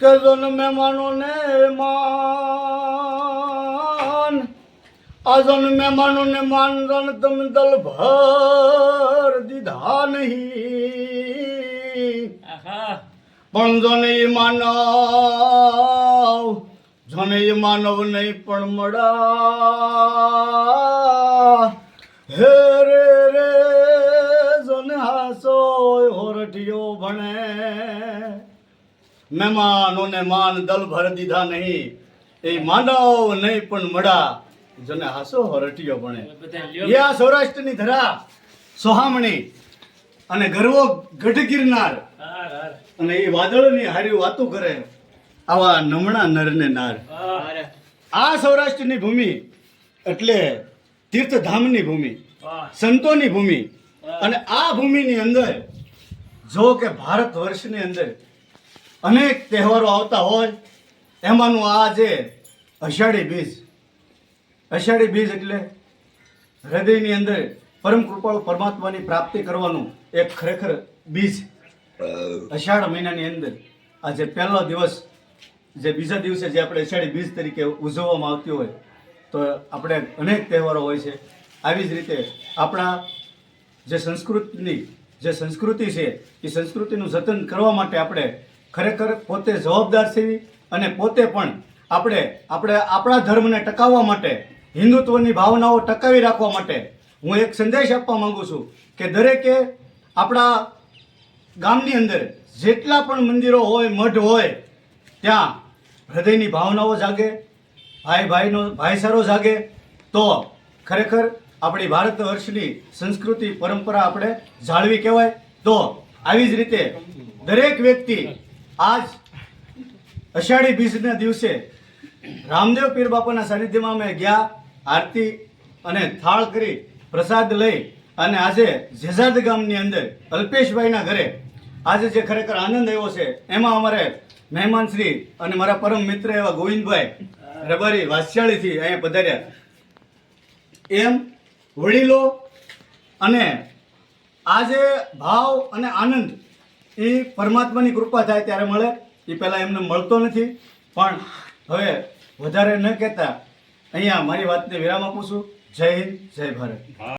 કે જન મહેમાનો ને માન. આજન જન મહેમાનો ને માન રન તમ દલ ભર દીધા નહીં. પણ જને એ માનવ જને એ માનવ નહીં પણ મળા હે રે રે જને હાસો હોરઠિયો ભણે. મહેમાનોને માન દલ ભર દીધા નહીં. એ માનવ નહીં પણ મળા જને હાસો હોરઠિયો ભણે. એ આ સૌરાષ્ટ્રની ધરા સોહામણી અને ગરવો ગઢ ગિરનાર. અને એ વાદળોની હારી વાતો કરે આવા નમણા નરને નાર. આ સૌરાષ્ટ્રની ભૂમિ એટલે તીર્થધામની ભૂમિ સંતોની ભૂમિ. અને આ ભૂમિની અંદર જો કે ભારત વર્ષની અંદર અનેક તહેવારો આવતા હોય, એમાંનું આ જે અષાઢી બીજ. અષાઢી બીજ એટલે હૃદયની અંદર પરમ કૃપાળુ પરમાત્માની પ્રાપ્તિ કરવાનું એક ખરેખર બીજ. અષાઢ મહિનાની અંદર આ જે પહેલો દિવસ, જે બીજા દિવસે જે આપણે અષાઢી બીજ તરીકે ઉજવવામાં આવતી હોય, તો આપણે અનેક તહેવારો હોય છે. આવી જ રીતે આપણા જે સંસ્કૃતની, જે સંસ્કૃતિ છે, એ સંસ્કૃતિનું જતન કરવા માટે આપણે ખરેખર પોતે જવાબદાર છીએ અને પોતે પણ આપણે આપણે આપણા ધર્મને ટકાવવા માટે, હિન્દુત્વની ભાવનાઓ ટકાવી રાખવા માટે હું એક સંદેશ આપવા માંગુ છું કે દરેકે આપણા ગામની અંદર જેટલા પણ મંદિરો હોય મઠ હોય, ત્યાં હૃદયની ભાવનાઓ જાગે, ભાઈ ભાઈનો ભાઈચારો જાગે, તો ખરેખર આપણી ભારત વર્ષની સંસ્કૃતિ, પરંપરા આપણે જાળવી કહેવાય. તો આવી જ રીતે દરેક વ્યક્તિ આજ અષાઢી બીજના દિવસે રામદેવ પીર બાપાના સાનિધ્યમાં અમે ગયા, આરતી અને થાળ કરી પ્રસાદ લઈ અને આજે જેઝાદ ગામની અંદર અલ્પેશભાઈના ઘરે આજે જે ખરેખર આનંદ આવ્યો છે, એમાં અમારે મહેમાન શ્રી અને મારા પરમ મિત્ર એવા ગોવિંદભાઈ રબારી વાસ્યાળીથી અહીંયા પધાર્યા. એમ વડીલો અને આજે ભાવ અને આનંદ એ પરમાત્માની કૃપા થાય ત્યારે મળે. એ પહેલાં એમને મળતો નથી. પણ હવે વધારે ન કહેતા અહીંયા મારી વાતને વિરામ આપું છું. જય હિન્દ, જય ભારત.